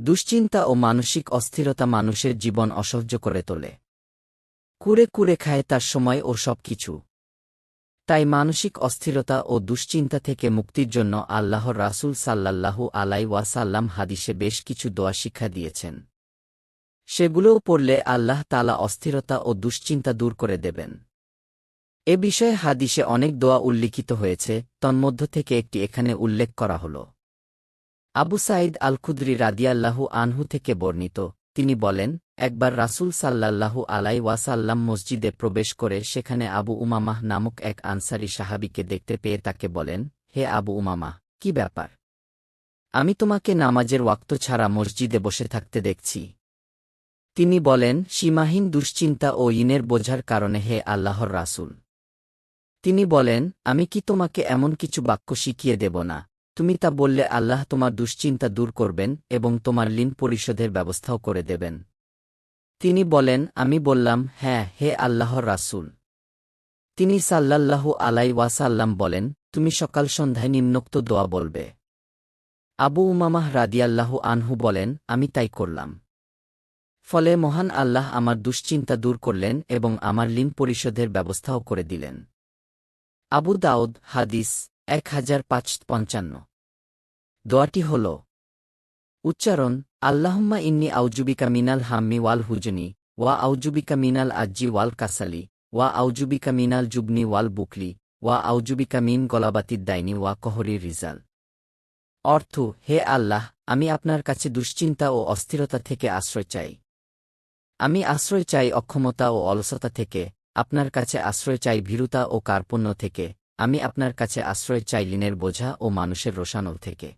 দুশ্চিন্তা ও মানসিক অস্থিরতা মানুষের জীবন অসহ্য করে তোলে। কুরে কুরে খায় তার সময় ও সব কিছু তাই মানসিক অস্থিরতা ও দুশ্চিন্তা থেকে মুক্তির জন্য আল্লাহর রাসূল সাল্লাল্লাহু আলাই ওয়াসাল্লাম হাদিসে বেশ কিছু দোয়া শিক্ষা দিয়েছেন। সেগুলোও পড়লে আল্লাহ তালা অস্থিরতা ও দুশ্চিন্তা দূর করে দেবেন। এ বিষয়ে হাদিসে অনেক দোয়া উল্লিখিত হয়েছে, তন্মধ্য থেকে একটি এখানে উল্লেখ করা হল। আবু সাঈদ আল খুদ্রি রাদিয়াল্লাহু আনহু থেকে বর্ণিত। তিনি বলেন, একবার রাসূল সাল্লাল্লাহু আলাই ওয়াসাল্লাম মসজিদে প্রবেশ করে সেখানে আবু উমামাহ নামক এক আনসারি সাহাবিকে দেখতে পেয়ে তাকে বলেন, হে আবু উমামাহ, কি ব্যাপার? আমি তোমাকে নামাজের ওয়াক্ত ছাড়া মসজিদে বসে থাকতে দেখছি। তিনি বলেন, সীমাহীন দুশ্চিন্তা ও ইনের বোঝার কারণে হে আল্লাহর রাসূল। তিনি বলেন, আমি কি তোমাকে এমন কিছু বাক্য শিখিয়ে দেব না? তুমি তা বললে আল্লাহ তোমার দুশ্চিন্তা দূর করবেন এবং তোমার ঋণ পরিশোধের ব্যবস্থাও করে দেবেন। তিনি বলেন, আমি বললাম হ্যাঁ হে আল্লাহর রাসূল। তিনি সাল্লাল্লাহু আলাই ওয়াসাল্লাম বলেন, তুমি সকাল সন্ধ্যায় নিম্নোক্ত দোয়া বলবে। আবু উমামাহ রাদিয়াল্লাহু আনহু বলেন, আমি তাই করলাম। ফলে মহান আল্লাহ আমার দুশ্চিন্তা দূর করলেন এবং আমার ঋণ পরিশোধের ব্যবস্থাও করে দিলেন। আবু দাউদ, হাদিস, এক হাজার পাঁচ পঞ্চান্ন। দোয়াটি হল, উচ্চারণ, আল্লাহুম্মা ইন্নি আউজুবিকা মিনাল হাম্মি ওয়াল হুজনি, ওয়া আউজুবিকা মিনাল আজ্জি ওয়াল কাসালি, ওয়া আউজুবিকা মিনাল জুবনি ওয়াল বুকলি, ওয়া আউজুবিকা মিন গলাবাতির দাইনি ওয়া কহরির রিজাল। অর্থ, হে আল্লাহ, আমি আপনার কাছে দুশ্চিন্তা ও অস্থিরতা থেকে আশ্রয় চাই। আমি আশ্রয় চাই অক্ষমতা ও অলসতা থেকে, আপনার কাছে আশ্রয় চাই ভীরুতা ও কার্পণ্য থেকে, আমি আপনার কাছে আশ্রয় চাই লিনের বোঝা ও মানুষের রোষানল থেকে।